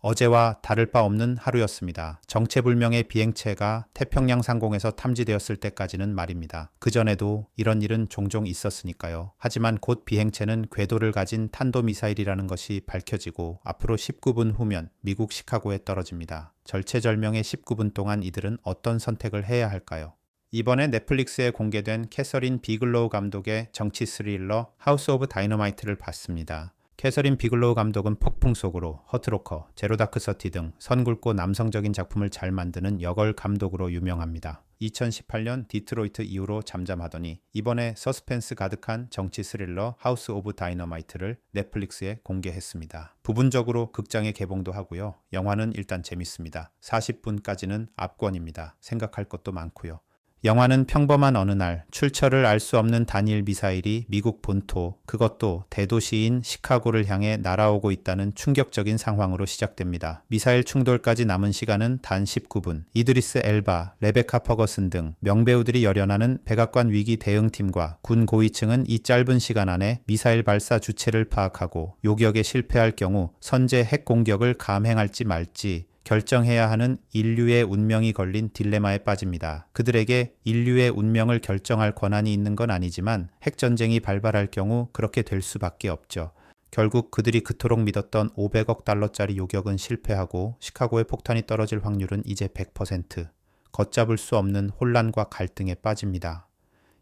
어제와 다를 바 없는 하루였습니다. 정체불명의 비행체가 태평양 상공에서 탐지되었을 때까지는 말입니다. 그전에도 이런 일은 종종 있었으니까요. 하지만 곧 비행체는 궤도를 가진 탄도미사일이라는 것이 밝혀지고 앞으로 19분 후면 미국 시카고에 떨어집니다. 절체절명의 19분 동안 이들은 어떤 선택을 해야 할까요? 이번에 넷플릭스에 공개된 캐서린 비글로우 감독의 정치 스릴러 하우스 오브 다이너마이트를 봤습니다. 캐서린 비글로우 감독은 폭풍 속으로 허트로커, 제로다크 서티 등 선굵고 남성적인 작품을 잘 만드는 여걸 감독으로 유명합니다. 2018년 디트로이트 이후로 잠잠하더니 이번에 서스펜스 가득한 정치 스릴러 하우스 오브 다이너마이트를 넷플릭스에 공개했습니다. 부분적으로 극장에 개봉도 하고요. 영화는 일단 재밌습니다. 40분까지는 압권입니다. 생각할 것도 많고요. 영화는 평범한 어느 날 출처를 알 수 없는 단일 미사일이 미국 본토, 그것도 대도시인 시카고를 향해 날아오고 있다는 충격적인 상황으로 시작됩니다. 미사일 충돌까지 남은 시간은 단 19분. 이드리스 엘바, 레베카 퍼거슨 등 명배우들이 열연하는 백악관 위기 대응팀과 군 고위층은 이 짧은 시간 안에 미사일 발사 주체를 파악하고 요격에 실패할 경우 선제 핵 공격을 감행할지 말지 결정해야 하는 인류의 운명이 걸린 딜레마에 빠집니다. 그들에게 인류의 운명을 결정할 권한이 있는 건 아니지만 핵전쟁이 발발할 경우 그렇게 될 수밖에 없죠. 결국 그들이 그토록 믿었던 500억 달러짜리 요격은 실패하고 시카고에 폭탄이 떨어질 확률은 이제 100%. 걷잡을 수 없는 혼란과 갈등에 빠집니다.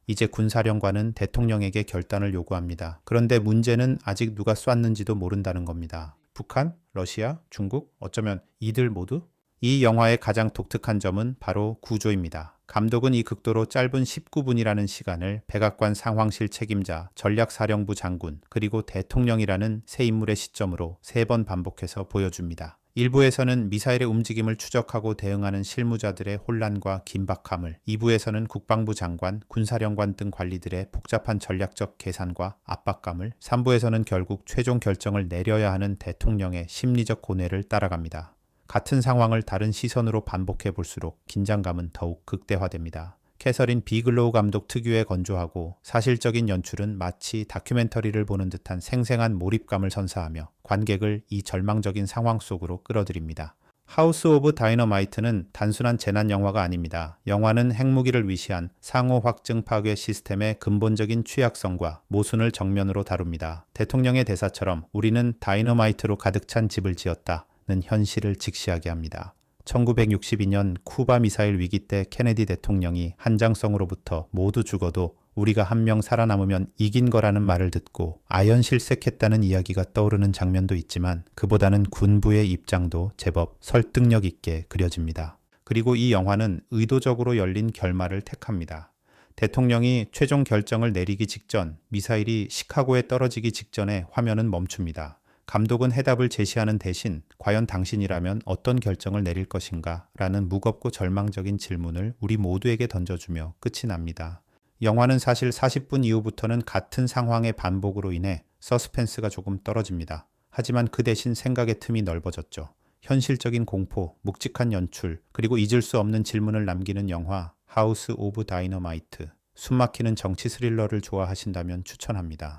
이제 군사령관은 대통령에게 결단을 요구합니다. 그런데 문제는 아직 누가 쐈는지도 모른다는 겁니다. 북한, 러시아, 중국, 어쩌면 이들 모두? 이 영화의 가장 독특한 점은 바로 구조입니다. 감독은 이 극도로 짧은 19분이라는 시간을 백악관 상황실 책임자, 전략사령부 장군, 그리고 대통령이라는 세 인물의 시점으로 세 번 반복해서 보여줍니다. 일부에서는 미사일의 움직임을 추적하고 대응하는 실무자들의 혼란과 긴박함을, 2부에서는 국방부 장관, 군사령관 등 관리들의 복잡한 전략적 계산과 압박감을, 3부에서는 결국 최종 결정을 내려야 하는 대통령의 심리적 고뇌를 따라갑니다. 같은 상황을 다른 시선으로 반복해 볼수록 긴장감은 더욱 극대화됩니다. 캐서린 비글로우 감독 특유의 건조하고 사실적인 연출은 마치 다큐멘터리를 보는 듯한 생생한 몰입감을 선사하며 관객을 이 절망적인 상황 속으로 끌어들입니다. 하우스 오브 다이너마이트는 단순한 재난 영화가 아닙니다. 영화는 핵무기를 위시한 상호 확증 파괴 시스템의 근본적인 취약성과 모순을 정면으로 다룹니다. 대통령의 대사처럼 우리는 다이너마이트로 가득 찬 집을 지었다 는 현실을 직시하게 합니다. 1962년 쿠바 미사일 위기 때 케네디 대통령이 한장성으로부터 모두 죽어도 우리가 한 명 살아남으면 이긴 거라는 말을 듣고 아연 실색했다는 이야기가 떠오르는 장면도 있지만 그보다는 군부의 입장도 제법 설득력 있게 그려집니다. 그리고 이 영화는 의도적으로 열린 결말을 택합니다. 대통령이 최종 결정을 내리기 직전 미사일이 시카고에 떨어지기 직전에 화면은 멈춥니다. 감독은 해답을 제시하는 대신 과연 당신이라면 어떤 결정을 내릴 것인가? 라는 무겁고 절망적인 질문을 우리 모두에게 던져주며 끝이 납니다. 영화는 사실 40분 이후부터는 같은 상황의 반복으로 인해 서스펜스가 조금 떨어집니다. 하지만 그 대신 생각의 틈이 넓어졌죠. 현실적인 공포, 묵직한 연출, 그리고 잊을 수 없는 질문을 남기는 영화 하우스 오브 다이너마이트. 숨막히는 정치 스릴러를 좋아하신다면 추천합니다.